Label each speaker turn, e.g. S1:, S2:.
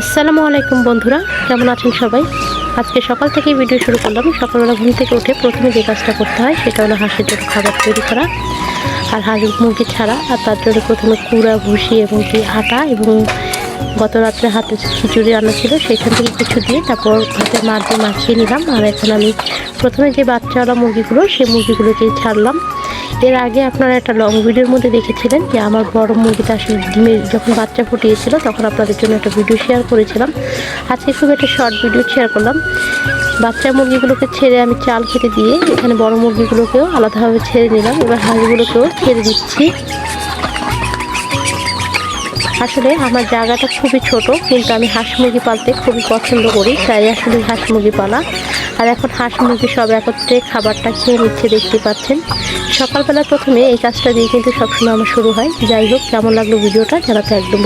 S1: আসসালামু আলাইকুম বন্ধুরা, কেমন আছেন সবাই? আজকে সকাল থেকে ভিডিও শুরু করলাম। সকালবেলা ঘুম থেকে উঠে প্রথমে যে কাজটা করতে হয়, সেটা হলো হাঁসের জন্য খাবার তৈরি করা আর হাঁস মুরগি ছাড়া। আর তার জন্য প্রথমে কুড়া, ভুসি এবং কি আটা এবং গত রাত্রে হাতে খিচুড়ি রান্না ছিল সেখান থেকে কিছু দিয়ে তারপর হাতে মার দিয়ে মাখিয়ে নিলাম। আর এখন আমি প্রথমে যে বাচ্চাওয়ালা মুরগিগুলো, সেই মুরগিগুলোকে ছাড়লাম এর আগে আপনারা একটা লং ভিডিওর মধ্যে দেখেছিলেন যে আমার বড় মুরগিটা আসলে ডিমের যখন বাচ্চা ফুটিয়েছিল, তখন আপনাদের জন্য একটা ভিডিও শেয়ার করেছিলাম। আজকে খুব একটা শর্ট ভিডিও শেয়ার করলাম। বাচ্চা মুরগিগুলোকে ছেড়ে আমি চাল খেতে দিয়ে এখানে বড় মুরগিগুলোকেও আলাদাভাবে ছেড়ে নিলাম। এবার হাঁসগুলোকেও ছেড়ে দিচ্ছি। আসলে আমার জায়গাটা খুবই ছোট, কিন্তু আমি হাঁস মুরগি পালতে খুবই পছন্দ করি, তাই আসলে হাঁস মুরগি পালা। আর এখন হাঁস মুরগি সব একত্রে খাবারটা খেয়ে নিচ্ছে দেখতে পাচ্ছেন। সকালবেলা প্রথমে এই কাজটা দিয়ে কিন্তু সবসময় আমার শুরু হয়। যাই হোক, কেমন লাগল ভিডিওটা জানাতে একদম